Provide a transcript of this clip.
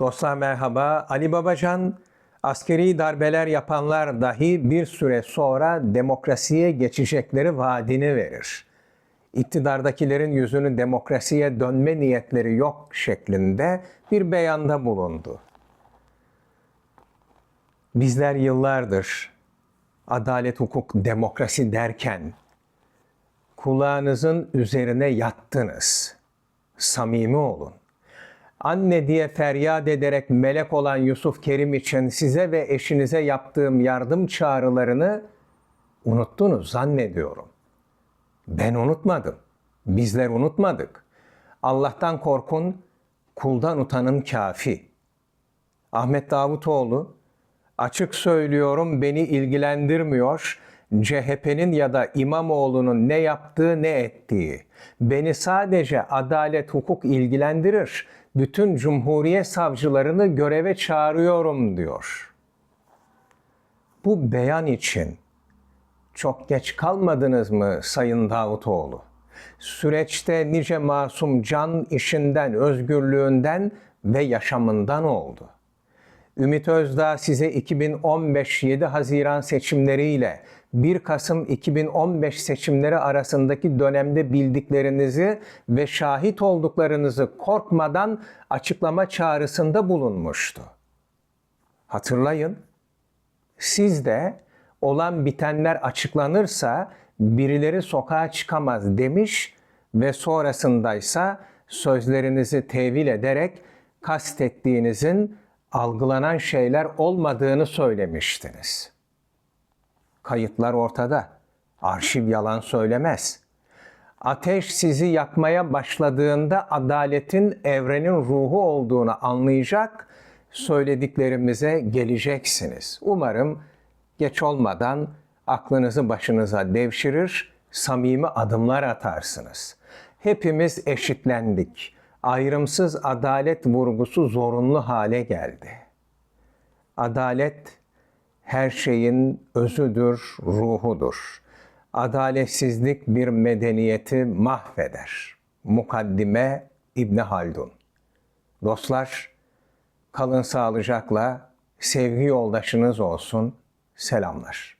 Dostlar merhaba. Ali Babacan, askeri darbeler yapanlar dahi bir süre sonra demokrasiye geçecekleri vaadini verir. İktidardakilerin yüzünü demokrasiye dönme niyetleri yok şeklinde bir beyanda bulundu. Bizler yıllardır adalet, hukuk, demokrasi derken kulağınızın üzerine yattınız. Samimi olun. Anne diye feryat ederek melek olan Yusuf Kerim için size ve eşinize yaptığım yardım çağrılarını unuttunuz zannediyorum. Ben unutmadım. Bizler unutmadık. Allah'tan korkun, kuldan utanın kafi. Ahmet Davutoğlu, açık söylüyorum beni ilgilendirmiyor. CHP'nin ya da İmamoğlu'nun ne yaptığı ne ettiği. Beni sadece adalet hukuk ilgilendirir. Bütün cumhuriyet savcılarını göreve çağırıyorum diyor. Bu beyan için çok geç kalmadınız mı Sayın Davutoğlu? Süreçte nice masum can işinden, özgürlüğünden ve yaşamından oldu. Ümit Özdağ size 2015 7 Haziran seçimleriyle 1 Kasım 2015 seçimleri arasındaki dönemde bildiklerinizi ve şahit olduklarınızı korkmadan açıklama çağrısında bulunmuştu. Hatırlayın. Siz de olan bitenler açıklanırsa birileri sokağa çıkamaz demiş ve sonrasındaysa sözlerinizi tevil ederek kastettiğinizin algılanan şeyler olmadığını söylemiştiniz. Kayıtlar ortada. Arşiv yalan söylemez. Ateş sizi yakmaya başladığında adaletin evrenin ruhu olduğunu anlayacak, söylediklerimize geleceksiniz. Umarım geç olmadan aklınızı başınıza devşirir, samimi adımlar atarsınız. Hepimiz eşitlendik. Ayrımsız adalet vurgusu zorunlu hale geldi. Adalet her şeyin özüdür, ruhudur. Adaletsizlik bir medeniyeti mahveder. Mukaddime İbn Haldun. Dostlar, kalın sağlıcakla, sevgi yoldaşınız olsun. Selamlar.